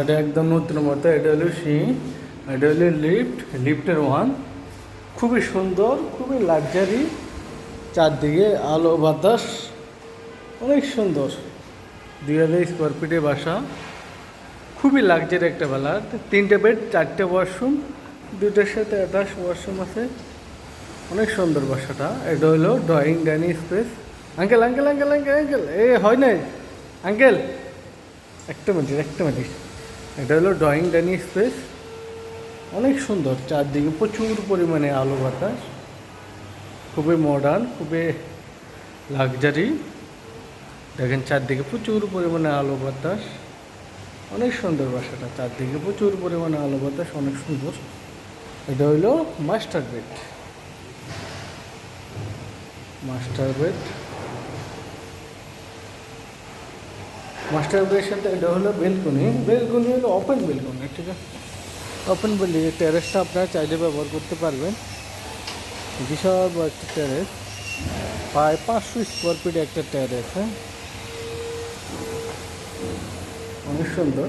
এটা একদম নতুন মতো, এটা হলো সি, এটা হলো লিফট লিফটের ওয়ান খুবই সুন্দর, খুবই লাক্সারি চারদিকে আলো, বাতাস, অনেক সুন্দর। দুই হাজার স্কোয়ার ফিটের বাসা। খুবই লাক্সারি একটা বেলা। তিনটে বেড চারটে ওয়াশরুম দুইটার সাথে অ্যাটাচ ওয়াশরুম আছে। অনেক সুন্দর বাসাটা। এটা হলো drawing dining space uncle uncle uncle uncle uncle এ হয় নাই? আঙ্কেল একটা মিনিট একটা মিনিট। এটা হলো ড্রয়িং ডাইনিং স্পেস অনেক সুন্দর, চারদিকে প্রচুর পরিমাণে আলো বাতাস। খুবই মডার্ন খুবই লাক্সারি দেখেন চারদিকে প্রচুর পরিমাণে আলো বাতাস। অনেক সুন্দর বাসাটা, চারদিকে প্রচুর পরিমাণে আলো বাতাস, অনেক সুন্দর। এটা হইল master bed master bed master সাথে এটা হলো বেলকনি। বেলকনি হলো ওপেন বেলকনি ঠিক আছে? ওপেন বেলকনি টেরেসটা আপনারা চাইলে ব্যবহার করতে পারবেন। বিশাল বড় একটা টেরেস প্রায় পাঁচশো স্কোয়ার ফিট একটা টেরেস হ্যাঁ? অনেক সুন্দর।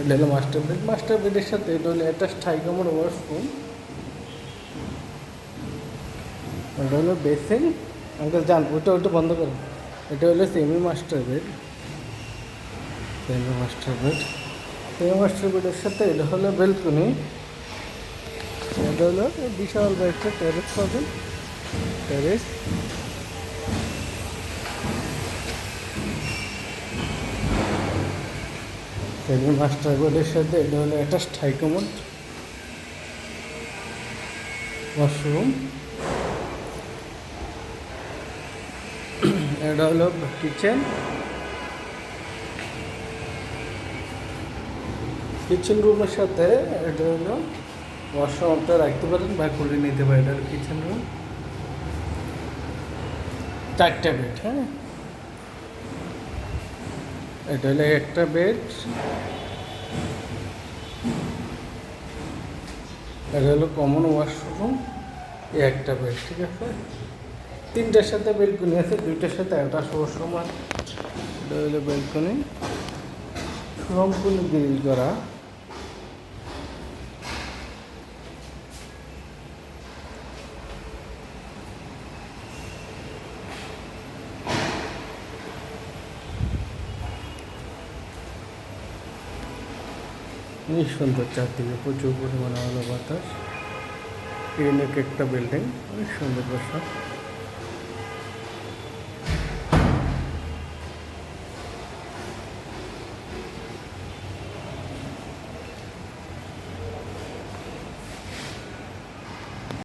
এটা হলো মাস্টার বেড মাস্টার বেডের সাথে এটা হলো স্থায়ী কামড় ওয়াশরুম এটা হলো বেসিন আঙ্কেল যান ওটা ওটা বন্ধ করুন। এটা হলো semi master bed semi master bed semi master বেডের সাথে এটা হলো বেলকনি এটা হলো বিশাল একটা টেরেস পাবেন টেরেস সেমি মাস্টার বেডের সাথে এটা হলো একটা স্থায়ী কমোড ওয়াশরুম এটা হলো কিচেন কিচেন রুমের সাথে এটা হলো ওয়াশরুম আপনারা রাখতে পারেন বা খুলে নিতে পারেন, এটা কিচেন রুম চারটা বেড হ্যাঁ? এটা হলো একটা বেড এটা হলো কমন ওয়াশরুম একটা বেড ঠিক আছে? তিনটার সাথে বেলকনি আছে, দুইটার সাথে একটা আছে এটা হলো বেলকনি। সম্পূর্ণ গ্রিল করা। অনেক সুন্দর চারদিকে প্রচুর পরিমাণে আলো বাতাস। এই একটা বিল্ডিং অনেক সুন্দর বাসা